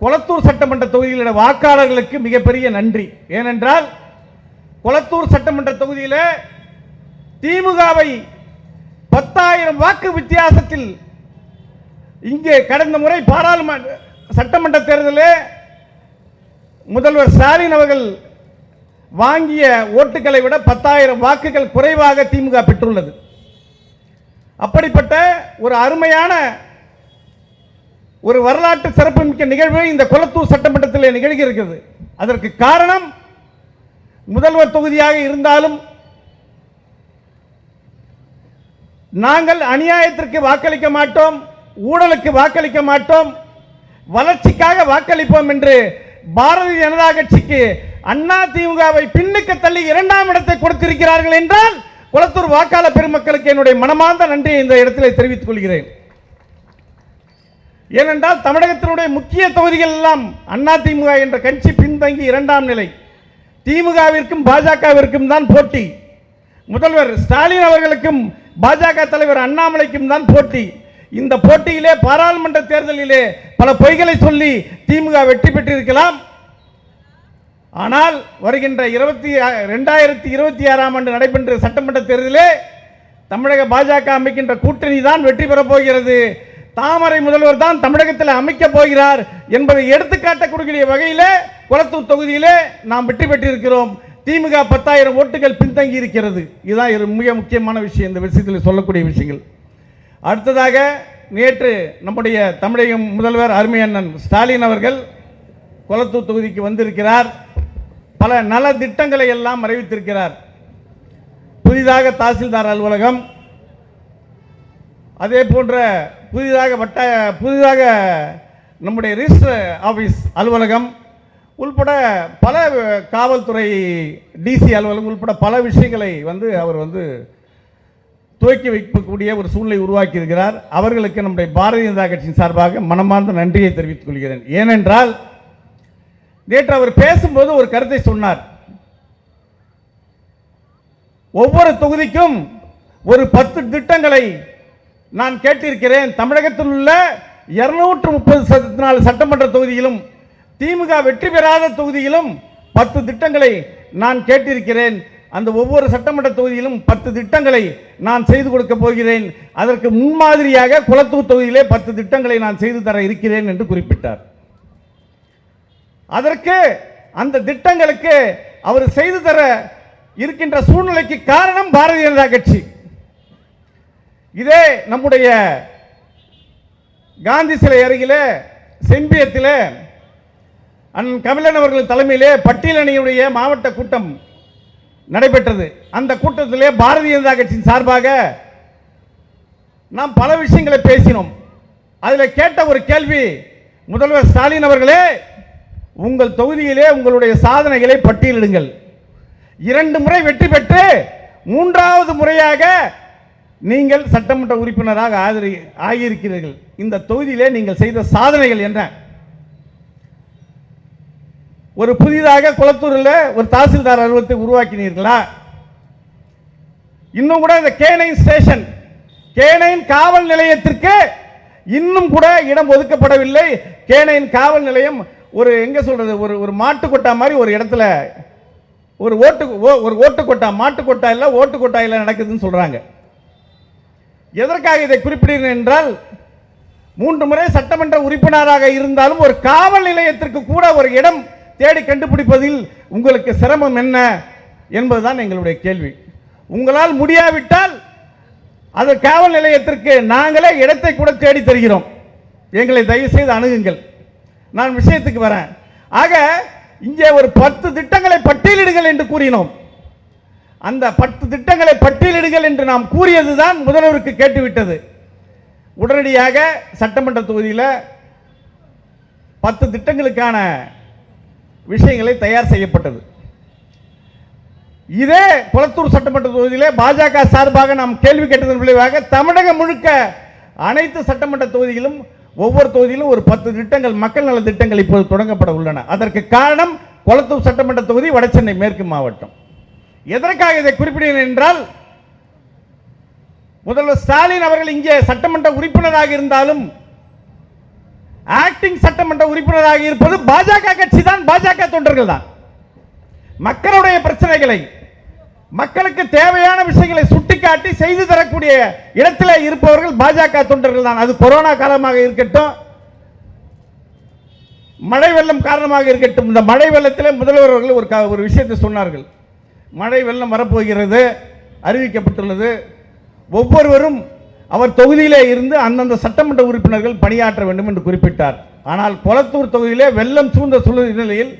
கொளத்தூர் சட்டமன்ற தொகுதியில் வாக்காளர்களுக்கு மிகப்பெரிய நன்றி. ஏனென்றால் கொளத்தூர் சட்டமன்ற தொகுதியில் திமுகவை பத்தாயிரம் வாக்கு வித்தியாசத்தில் இங்கே கடந்த முறை பாராளுமன்ற சட்டமன்ற தேர்தலில் முதல்வர் ஸ்டாலின் அவர்கள் வாங்கிய ஓட்டுகளை விட பத்தாயிரம் வாக்குகள் குறைவாக திமுக பெற்றுள்ளது. அப்படிப்பட்ட ஒரு அருமையான ஒரு வரலாற்று சிறப்புமிக்க நிகழ்வு இந்த கொளத்தூர் சட்டமன்றத்தில் நிகழ்கிறது. அதற்கு காரணம் முதல்வர் தொகுதியாக இருந்தாலும் நாங்கள் அநியாயத்திற்கு வாக்களிக்க மாட்டோம் ஊழலுக்கு வாக்களிக்க மாட்டோம் வளர்ச்சிக்காக வாக்களிப்போம் என்று பாரதிய ஜனதா கட்சிக்கு அண்ணா திமுகவை பின்னுக்கு தள்ளி இரண்டாம் இடத்தை கொடுத்திருக்கிறார்கள் என்றால் குளத்தூர் வாக்காளர் பெருமக்களுக்கு என்னுடைய மனமார்ந்த நன்றியை இந்த இடத்திலே தெரிவித்துக் கொள்கிறேன். ஏனென்றால் தமிழகத்தினுடைய முக்கிய தொகுதிகள் எல்லாம் அண்ணா திமுக என்ற கட்சி பின்தங்கி இரண்டாம் நிலை. திமுகவிற்கும் பாஜகவிற்கும் தான் போட்டி. முதல்வர் ஸ்டாலின் அவர்களுக்கும் பாஜக தலைவர் அண்ணாமலைக்கும் தான் போட்டி. இந்த போட்டியிலே பாராளுமன்ற தேர்தலிலே பல பொய்களை சொல்லி திமுக வெற்றி பெற்றிருக்கலாம். ஆனால் வருகின்ற இருபத்தி ரெண்டாயிரத்தி இருபத்தி ஆறாம் ஆண்டு நடைபெற்ற சட்டமன்ற தேர்தலிலே தமிழக பாஜக அமைக்கின்ற கூட்டணி தான் வெற்றி பெறப்போகிறது போகிறது. தாமரை முதல்வர் தான் தமிழகத்தில் அமைக்கப் போகிறார் என்பதை எடுத்துக்காட்டக்கூடிய வகையிலே குளத்தூர் தொகுதியிலே நாம் வெற்றி பெற்றிருக்கிறோம். திமுக பத்தாயிரம் ஓட்டுகள் பின்தங்கி இருக்கிறது. இதுதான் மிக முக்கியமான விஷயம். இந்த விஷயத்தில் சொல்லக்கூடிய விஷயங்கள். அடுத்ததாக நேற்று நம்முடைய தமிழக முதல்வர் அருமையண்ணன் ஸ்டாலின் அவர்கள் குளத்தூர் தொகுதிக்கு வந்திருக்கிறார். பல நல திட்டங்களை எல்லாம் அறிவித்திருக்கிறார் புதிதாக தாசில்தார் அலுவலகம் அதே போன்ற புதிதாக வட்ட புதிதாக நம்முடைய ரிஜிஸ்டர் ஆஃபீஸ் அலுவலகம் உள்பட பல காவல்துறை டிசி அலுவலகம் உள்பட பல விஷயங்களை வந்து அவர் வந்து துவக்கி வைக்கக்கூடிய ஒரு சூழ்நிலை உருவாக்கி இருக்கிறார் அவர்களுக்கு நம்முடைய பாரதிய ஜனதா கட்சியின் சார்பாக மனமார்ந்த நன்றியை தெரிவித்துக் கொள்கிறேன். ஏனென்றால் நேற்று அவர் பேசும்போது ஒரு கருத்தை சொன்னார். ஒவ்வொரு தொகுதிக்கும் ஒரு பத்து திட்டங்களை நான் கேட்டிருக்கிறேன் தமிழகத்தில் உள்ள இருநூற்று முப்பது நாலு சட்டமன்ற தொகுதியிலும் திமுக வெற்றி பெறாத தொகுதியிலும் பத்து திட்டங்களை நான் கேட்டிருக்கிறேன். அந்த ஒவ்வொரு சட்டமன்ற தொகுதியிலும் பத்து திட்டங்களை நான் செய்து கொடுக்க போகிறேன். அதற்கு முன்மாதிரியாக குளத்தூர் தொகுதியிலே பத்து திட்டங்களை நான் செய்து தர இருக்கிறேன் என்று குறிப்பிட்டார். அதற்கு அந்த திட்டங்களுக்கு அவர் செய்து தர இருக்கின்ற சூழ்நிலைக்கு காரணம் பாரதிய ஜனதா கட்சி. இதே நம்முடைய காந்தி சிலை அருகிலே செம்பியத்தில் அன் கமலன் அவர்கள் தலைமையிலே பட்டியலணியுடைய மாவட்ட கூட்டம் நடைபெற்றது. அந்த கூட்டத்திலே பாரதிய ஜனதா கட்சியின் சார்பாக நாம் பல விஷயங்களை பேசினோம். அதில் கேட்ட ஒரு கேள்வி முதல்வர் ஸ்டாலின் அவர்களே உங்கள் தொகுதியிலே உங்களுடைய சாதனைகளை பட்டியலிடுங்கள். இரண்டு முறை வெற்றி பெற்று மூன்றாவது முறையாக நீங்கள் சட்டமன்ற உறுப்பினராக ஆதரி ஆகியிருக்கிறீர்கள். இந்த தொகுதியிலே நீங்கள் செய்த சாதனைகள் என்ன? ஒரு புதிதாக குளத்தூரில் ஒரு தாசில்தார் அலுவலகத்தை உருவாக்கினீர்களா? இன்னும் கூட இந்த கேனைன் ஸ்டேஷன் கேனைன் காவல் நிலையத்திற்கு இன்னும் கூட இடம் ஒதுக்கப்படவில்லை. கேனைன் காவல் நிலையம் ஒரு எங்க சொல்றது ஒரு ஒரு மாட்டு கொட்டா மாதிரி ஒரு இடத்துல ஒரு ஓட்டு ஓ- ஒரு ஓட்டு கொட்டா மாட்டு கொட்டா இல்லை ஓட்டு நடக்குதுன்னு சொல்றாங்க. எதற்காக இதை குறிப்பிடுகிறேன் என்றால் மூன்று முறை சட்டமன்ற உறுப்பினராக இருந்தாலும் ஒரு காவல் நிலையத்திற்கு கூட ஒரு இடம் தேடி கண்டுபிடிப்பதில் உங்களுக்கு சிரமம் என்ன என்பதுதான் எங்களுடைய கேள்வி. உங்களால் முடியாவிட்டால் அது காவல் நிலையத்திற்கு நாங்களே இடத்தை கூட தேடி தருகிறோம். எங்களை தயவு செய்து அணுகுங்கள். நான் விஷயத்துக்கு வரேன். ஆக இங்கே ஒரு பத்து திட்டங்களை பட்டியலிடுங்கள் என்று கூறினோம். அந்த பத்து திட்டங்களை பட்டியலிடுங்கள் என்று நாம் கூறியதுதான் முதல்வருக்கு கேட்டுவிட்டது. உடனடியாக சட்டமன்ற தொகுதியில் பத்து திட்டங்களுக்கான விஷயங்களை தயார் செய்யப்பட்டது. இதே குளத்தூர் சட்டமன்ற தொகுதியில் பாஜக சார்பாக நாம் கேள்வி கேட்டதன் விளைவாக தமிழகம் முழுக்க அனைத்து சட்டமன்ற தொகுதியிலும் ஒவ்வொரு தொகுதியிலும் ஒரு பத்து திட்டங்கள் மக்கள் நல திட்டங்கள் இப்போது தொடங்கப்பட உள்ளன. அதற்கு காரணம் குளத்தூர் சட்டமன்ற தொகுதி வடசென்னை மேற்கு மாவட்டம். எதற்காக இதை குறிப்பிடுகிறேன் என்றால் முதல்வர் ஸ்டாலின் அவர்கள் இங்கே சட்டமன்ற உறுப்பினராக இருந்தாலும் ஆக்டிங் சட்டமன்ற உறுப்பினராக இருப்பது பாஜக கட்சி தான் பாஜக தொண்டர்கள் தான். மக்களுடைய பிரச்சனைகளை மக்களுக்கு தேவையான விஷயங்களை சுட்டிக்காட்டி செய்து தரக்கூடிய இடத்தில் இருப்பவர்கள் பாஜக தொண்டர்கள் தான். அது கொரோனா காலமாக இருக்கட்டும் மழை வெள்ளம் காரணமாக இருக்கட்டும். இந்த மழை வெள்ளத்தில் முதல்வர் அவர்கள் ஒரு ஒரு விஷயத்தை சொன்னார்கள். மழை வெள்ளம் வரப்போகிறது அறிவிக்கப்பட்டுள்ளது. ஒவ்வொருவரும் அவர் தொகுதியிலே இருந்து அந்தந்த சட்டமன்ற உறுப்பினர்கள் பணியாற்ற வேண்டும் என்று குறிப்பிட்டார். ஆனால் கொளத்தூர் தொகுதியிலே வெள்ளம் சூழ்ந்த சூழ்நிலையில்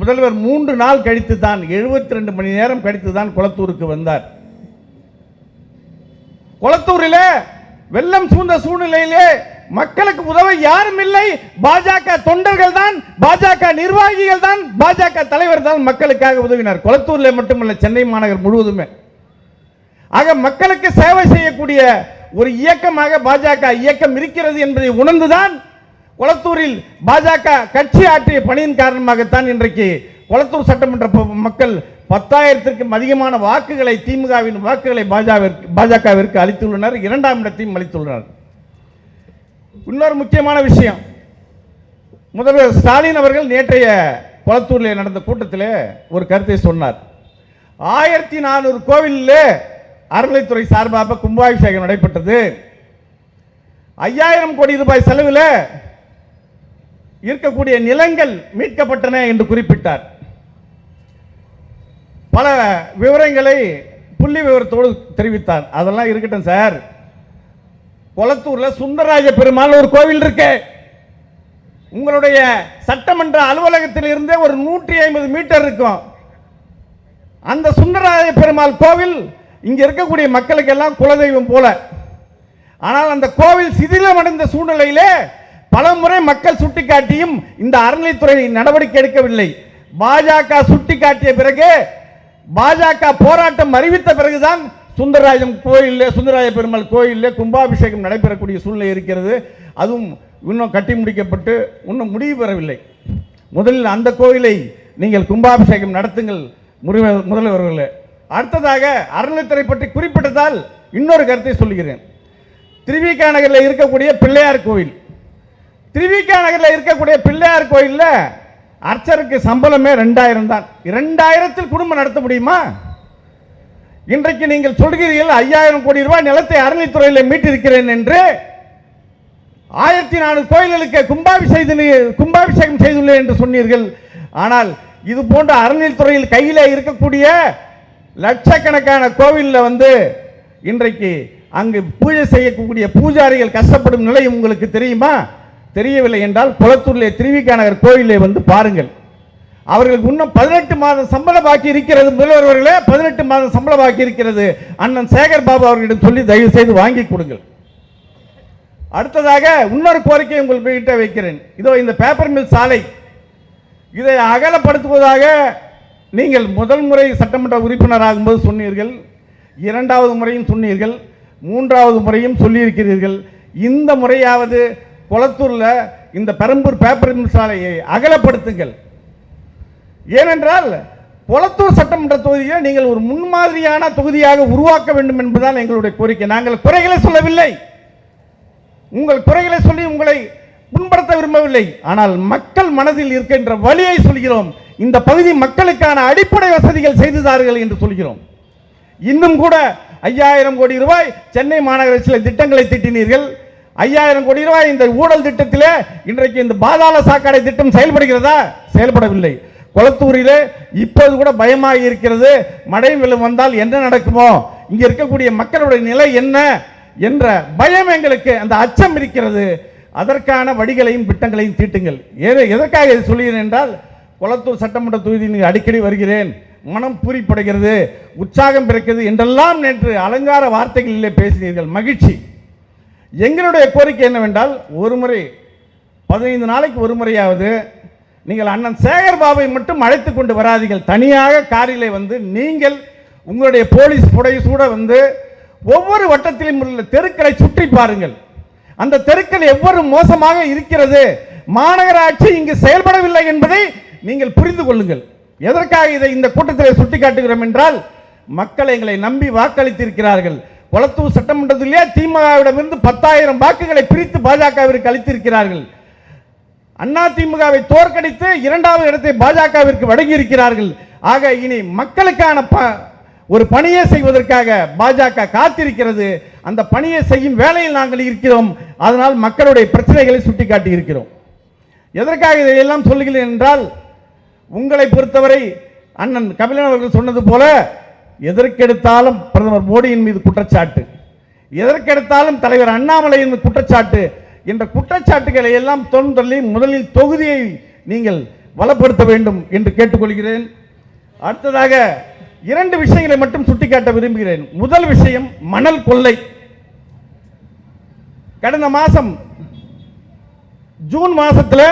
முதல்வர் மூன்று நாள் கழித்து தான் எழுபத்தி ரெண்டு மணி நேரம் கழித்து தான் கொளத்தூருக்கு வந்தார். கொளத்தூரிலே வெள்ளம் சூழ்ந்த சூழ்நிலையிலே மக்களுக்கு உதவ யாரும் இல்லை. பாஜக தொண்டர்கள் தான் பாஜக நிர்வாகிகள் தான் பாஜக தலைவர் தான் மக்களுக்காக உதவினார். கொளத்தூர்ல மட்டுமல்ல சென்னை மாநகர் முழுவதுமே. ஆக மக்களுக்கு சேவை செய்யக்கூடிய ஒரு இயக்கமாக பாஜக இயக்கம் இருக்கிறது என்பதை உணர்ந்துதான் கொளத்தூரில் பாஜக கட்சி ஆற்றிய பணியின் காரணமாகத்தான் இன்றைக்கு கொளத்தூர் சட்டமன்ற மக்கள் பத்தாயிரத்திற்கும் அதிகமான வாக்குகளை திமுகவின் வாக்குகளை பாஜகவிற்கு பாஜகவிற்கு அளித்துள்ளனர். இரண்டாம் இடத்தையும் அளித்துள்ளனர் இன்னொரு முக்கியமான விஷயம். முதல்வர் ஸ்டாலின் அவர்கள் நேற்றைய குளத்தூரில் நடந்த கூட்டத்தில் ஒரு கருத்தை சொன்னார். ஆயிரத்தி நானூறு கோவிலில் அறநிலைத்துறை சார்பாக கும்பாபிஷேகம் நடைபெற்றது. ஐயாயிரம் கோடி ரூபாய் செலவில் இருக்கக்கூடிய நிலங்கள் மீட்கப்பட்டன என்று குறிப்பிட்டார். பல விவரங்களை புள்ளி விவரத்தோடு தெரிவித்தார். அதெல்லாம் இருக்கட்டும் சார். கொளத்தூர்ல சுந்தரராஜ பெருமாள் ஒரு கோவில் இருக்கு. உங்களுடைய சட்டமன்ற அலுவலகத்தில் இருந்தே ஒரு நூற்றி ஐம்பது மீட்டர் இருக்கும். அந்த சுந்தரராஜ பெருமாள் கோவில் இங்க இருக்கக்கூடிய மக்களுக்கெல்லாம் குலதெய்வம் போல. ஆனால் அந்த கோவில் சிதிலமடைந்த சூழ்நிலையிலே பல முறை மக்கள் சுட்டிக்காட்டியும் இந்த அறநிலைத்துறை நடவடிக்கை எடுக்கவில்லை. பாஜக சுட்டிக்காட்டிய பிறகு பாஜக போராட்டம் அறிவித்த பிறகுதான் சுந்தரராஜம் கோயிலில் சுந்தரராஜ பெருமாள் கோயிலில் கும்பாபிஷேகம் நடைபெறக்கூடிய சூழ்நிலை இருக்கிறது. அதுவும் இன்னும் கட்டி முடிக்கப்பட்டு இன்னும் முடிவு பெறவில்லை. முதலில் அந்த கோயிலை நீங்கள் கும்பாபிஷேகம் நடத்துங்கள் முருக- முதல்வர்களே. அடுத்ததாக அறநிலைத்துறை பற்றி குறிப்பிட்டதால் இன்னொரு கருத்தை சொல்லுகிறேன். திருவிகா நகரில் இருக்கக்கூடிய பிள்ளையார் கோயில். திருவிகா நகரில் இருக்கக்கூடிய பிள்ளையார் கோயிலில் அர்ச்சருக்கு சம்பளமே ரெண்டாயிரம் தான். இரண்டாயிரத்தில் குடும்பம் நடத்த முடியுமா? இன்றைக்கு நீங்கள் சொல்கிறீர்கள் ஐயாயிரம் கோடி ரூபாய் நிலத்தை அறநிலைத்துறையில் மீட்டிருக்கிறேன் என்று. ஆயிரத்தி நானூறு கோயில்களுக்கு கும்பாபிஷேகம் கும்பாபிஷேகம் செய்துள்ளேன் என்று சொன்னீர்கள். ஆனால் இது போன்ற அறநிலைத்துறையில் கையில் இருக்கக்கூடிய லட்சக்கணக்கான கோவிலில் வந்து இன்றைக்கு அங்கு பூஜை செய்யக்கூடிய பூஜாரிகள் கஷ்டப்படும் நிலை உங்களுக்கு தெரியுமா? தெரியவில்லை என்றால் குளத்தூரிலே திருவிக்காநகர் கோயிலை வந்து பாருங்கள். அவர்களுக்கு இன்னும் பதினெட்டு மாதம் சம்பள பாக்கி இருக்கிறது முதல்வர்களே பதினெட்டு மாதம் சம்பள பாக்கி இருக்கிறது. அண்ணன் சேகர் பாபு அவர்களிடம் சொல்லி தயவு செய்து வாங்கி கொடுங்கள். அடுத்ததாக இன்னொரு கோரிக்கை உங்கள்கிட்ட வைக்கிறேன். இதோ இந்த பேப்பர் மில் சாலை. இதை அகலப்படுத்துவதாக நீங்கள் முதல் முறை சட்டமன்ற உறுப்பினராகும்போது சொன்னீர்கள். இரண்டாவது முறையும் சொன்னீர்கள். மூன்றாவது முறையும் சொல்லியிருக்கிறீர்கள். இந்த முறையாவது குளத்தூரில் இந்த பெரம்பூர் பேப்பர் மில் சாலையை அகலப்படுத்துங்கள். ஏனென்றால் கொளத்தூர் சட்டமன்ற தொகுதியை நீங்கள் ஒரு முன்மாதிரியான தொகுதியாக உருவாக்க வேண்டும் என்பதுதான் எங்களுடைய கோரிக்கை. நாங்கள் குறைகளை சொல்லவில்லை. உங்கள் குறைகளை சொல்லி உங்களை புண்படுத்த விரும்பவில்லை. ஆனால் மக்கள் மனதில் இருக்கின்ற வழியை சொல்கிறோம். இந்த பகுதி மக்களுக்கான அடிப்படை வசதிகள் செய்துதார்கள் என்று சொல்கிறோம். இன்னும் கூட ஐயாயிரம் கோடி ரூபாய் சென்னை மாநகராட்சியில் திட்டங்களை திட்டினீர்கள். ஐயாயிரம் கோடி ரூபாய் இந்த ஊழல் திட்டத்திலே இன்றைக்கு இந்த பாதாள சாக்கடை திட்டம் செயல்படுகிறதா? செயல்படவில்லை. கொளத்தூரிலே இப்போது கூட பயமாக இருக்கிறது. மழை வெள்ளம் வந்தால் என்ன நடக்குமோ? இங்கே இருக்கக்கூடிய மக்களுடைய நிலை என்ன என்ற பயம் எங்களுக்கு அந்த அச்சம் இருக்கிறது. அதற்கான வழிகளையும் திட்டங்களையும் தீட்டுங்கள். ஏதோ எதற்காக இதை சொல்கிறேன் என்றால் கொளத்தூர் சட்டமன்ற தொகுதியில் அடிக்கடி வருகிறேன். மனம் பூரிப்படைகிறது உற்சாகம் பிறக்கிறது என்றெல்லாம் நேற்று அலங்கார வார்த்தைகளிலே பேசினீர்கள். மகிழ்ச்சி. எங்களுடைய கோரிக்கை என்னவென்றால் ஒரு முறை பதினைந்து நாளைக்கு ஒரு முறையாவது நீங்கள் அண்ணன் சேகர் பாபை மட்டும் அழைத்து கொண்டு வராதீர்கள். தனியாக காரிலே வந்து நீங்கள் உங்களுடைய போலீஸ் புடை சூட வந்து ஒவ்வொரு வட்டத்திலும் உள்ள தெருக்களை சுற்றி பாருங்கள். அந்த தெருக்கள் எவ்வளவு மோசமாக இருக்கிறது? மாநகராட்சி இங்கு செயல்படவில்லை என்பதை நீங்கள் புரிந்து கொள்ளுங்கள். எதற்காக இதை இந்த கூட்டத்தில் சுட்டிக்காட்டுகிறோம் என்றால் மக்கள் எங்களை நம்பி வாக்களித்திருக்கிறார்கள். கொளத்தூர் சட்டமன்றத்திலே திமுகவிடமிருந்து பத்தாயிரம் வாக்குகளை பிரித்து பாஜகவிற்கு அளித்திருக்கிறார்கள். அதிமுகவை தோற்கடித்து இரண்டாவது இடத்தை பாஜகவிற்கு வழங்கியிருக்கிறார்கள். ஆக இனி மக்களுக்கான ப- ஒரு பணியை செய்வதற்காக பாஜக காத்திருக்கிறது. அந்த பணியை செய்யும் வேலையில் நாங்கள் இருக்கிறோம். அதனால் மக்களுடைய பிரச்சனைகளை சுட்டிக்காட்டி இருக்கிறோம் எதற்காக இதையெல்லாம் சொல்லுகிறேன் என்றால் உங்களை பொறுத்தவரை அண்ணன் கபிலன் அவர்கள் சொன்னது போல எதற்கெடுத்தாலும் பிரதமர் மோடியின் மீது குற்றச்சாட்டு. எதற்கெடுத்தாலும் தலைவர் அண்ணாமலையின் மீது குற்றச்சாட்டு. என்ற குற்றச்சாட்டுகளை எல்லாம் தோன்றி முதலில் தொகுதியை நீங்கள் வளப்படுத்த வேண்டும் என்று கேட்டுக்கொள்கிறேன். அடுத்ததாக இரண்டு விஷயங்களை மட்டும் சுட்டிக்காட்ட விரும்புகிறேன். முதல் விஷயம் மணல் கொள்ளை. கடந்த மாதம் ஜூன் மாசத்துல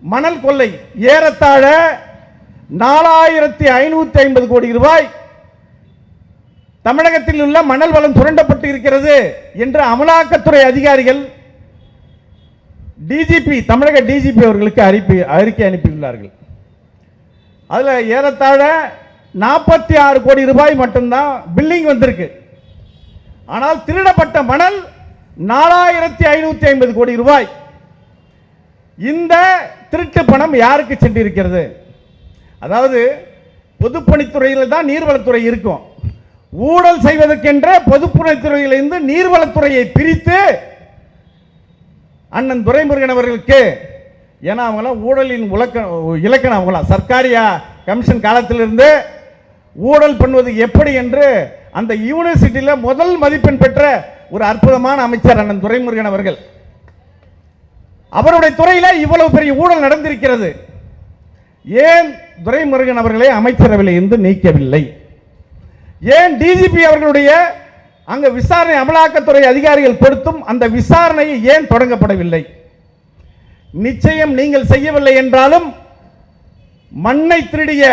மணல் கொள்ளை. ஏறத்தாழ நாலாயிரத்தி ஐநூத்தி ஐம்பது கோடி ரூபாய் தமிழகத்தில் உள்ள மணல் வளம் சுரண்டப்பட்டு இருக்கிறது என்று அமலாக்கத்துறை அதிகாரிகள் டிஜிபி தமிழக டிஜிபி அவர்களுக்கு அறிப்பி அறிக்கை அனுப்பியுள்ளார்கள். அதில் ஏறத்தாழ நாற்பத்தி ஆறு கோடி ரூபாய் மட்டும்தான் பில்லிங் வந்திருக்கு. ஆனால் திருடப்பட்ட மணல் நாலாயிரத்தி ஐநூற்றி ஐம்பது கோடி ரூபாய். இந்த திருட்டு பணம் யாருக்கு சென்றிருக்கிறது? அதாவது பொதுப்பணித்துறையில் தான் நீர்வளத்துறை இருக்கும். ஊழல் செய்வதற்கென்ற பொதுப்பணித்துறையிலிருந்து நீர்வளத்துறையை பிரித்து அண்ணன் துரைமுருகன் அவர்களுக்கு ஏன்னா அவங்களாம் ஊழலின் உலக்க இலக்கணம் அவங்களாம் சர்க்காரியா கமிஷன் காலத்திலிருந்து ஊழல் பண்ணுவது எப்படி என்று அந்த யூனிவர்சிட்டியில் முதல் மதிப்பெண் பெற்ற ஒரு அற்புதமான அமைச்சர் அண்ணன் துரைமுருகன் அவர்கள். அவருடைய துறையில் இவ்வளவு பெரிய ஊழல் நடந்திருக்கிறது. ஏன் துரைமுருகன் அவர்களை அமைச்சரவையில் இருந்து நீக்கவில்லை? ஏன் டிஜிபி அவர்களுடைய அங்கே விசாரணை அமலாக்கத்துறை அதிகாரிகள் பொறுத்தும் அந்த விசாரணை ஏன் தொடங்கப்படவில்லை? நிச்சயம் நீங்கள் செய்யவில்லை என்றாலும் மண்ணை திருடிய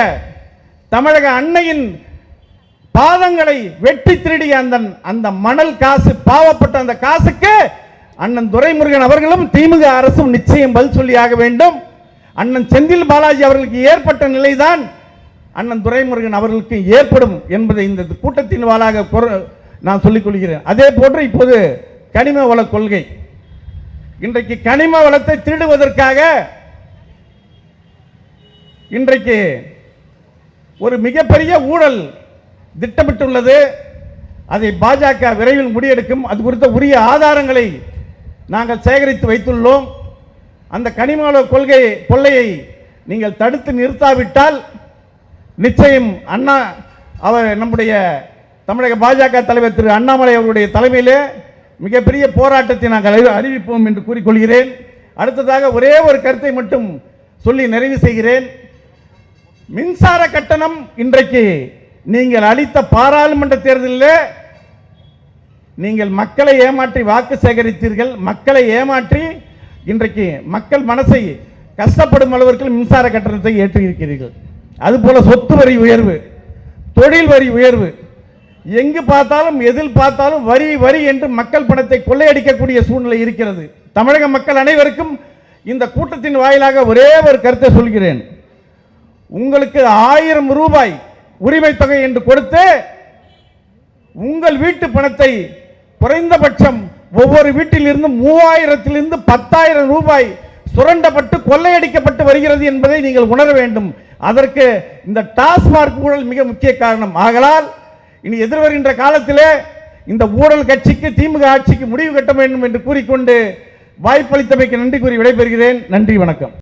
தமிழக அன்னையின் பாதங்களை வெட்டி திருடிய அந்த அந்த மணல் காசு பாவப்பட்ட அந்த காசுக்கு அண்ணன் துரைமுருகன் அவர்களும் திமுக அரசும் நிச்சயம் பதில் சொல்லியாக வேண்டும். அண்ணன் செந்தில் பாலாஜி அவர்களுக்கு ஏற்பட்ட நிலைதான் அண்ணன் துரைமுருகன் அவர்களுக்கு ஏற்படும் என்பதை இந்த கூட்டத்தின் வாளாக நான் சொல்லிக் கொள்கிறேன். அதே போன்று இப்போது கனிம வள கொள்கை. இன்றைக்கு கனிம வளத்தை திருடுவதற்காக இன்றைக்கு ஒரு மிகப்பெரிய ஊழல் திட்டமிட்டுள்ளது. அதை பாஜக விரைவில் முடியெடுக்கும் அது குறித்த உரிய ஆதாரங்களை நாங்கள் சேகரித்து வைத்துள்ளோம். அந்த கனிமவள கொள்கை கொள்ளையை நீங்கள் தடுத்து நிறுத்தாவிட்டால் நிச்சயம் அண்ணா அவர் நம்முடைய தமிழக பாஜக தலைவர் திரு அண்ணாமலை அவருடைய தலைமையிலே மிகப்பெரிய போராட்டத்தை நாங்கள் அறிவிப்போம் என்று கூறிக்கொள்கிறேன். அடுத்ததாக ஒரே ஒரு கருத்தை மட்டும் சொல்லி நிறைவு செய்கிறேன். மின்சார கட்டணம் இன்றைக்கு நீங்கள் அளித்த பாராளுமன்ற தேர்தலில் நீங்கள் மக்களை ஏமாற்றி வாக்கு சேகரித்தீர்கள். மக்களை ஏமாற்றி இன்றைக்கு மக்கள் மனசை கஷ்டப்படும் அளவிற்கு மின்சார கட்டணத்தை ஏற்றியிருக்கிறீர்கள். அதுபோல சொத்து வரி உயர்வு தொழில் வரி உயர்வு எங்கு பார்த்தாலும் எதில் பார்த்தாலும் வரி வரி என்று மக்கள் பணத்தை கொள்ளையடிக்கக்கூடிய சூழ்நிலை இருக்கிறது. தமிழக மக்கள் அனைவருக்கும் இந்த கூட்டத்தின் வாயிலாக ஒரே ஒரு கருத்தை சொல்கிறேன். உங்களுக்கு ஆயிரம் ரூபாய் உரிமை தொகை என்று கொடுத்து உங்கள் வீட்டு பணத்தை குறைந்தபட்சம் ஒவ்வொரு வீட்டிலிருந்து மூவாயிரத்திலிருந்து பத்தாயிரம் ரூபாய் சுரண்டப்பட்டு கொள்ளையடிக்கப்பட்டு வருகிறது என்பதை நீங்கள் உணர வேண்டும். அதற்கு இந்த டாஸ்மார்க் ஊழல் மிக முக்கிய காரணம். ஆகலால் இனி எதிர்வருகின்ற காலத்திலே இந்த ஊழல் கட்சிக்கு திமுக ஆட்சிக்கு முடிவு கட்ட வேண்டும் என்று கூறிக்கொண்டு வாய்ப்பளித்தமைக்கு நன்றி கூறி விடைபெறுகிறேன். நன்றி வணக்கம்.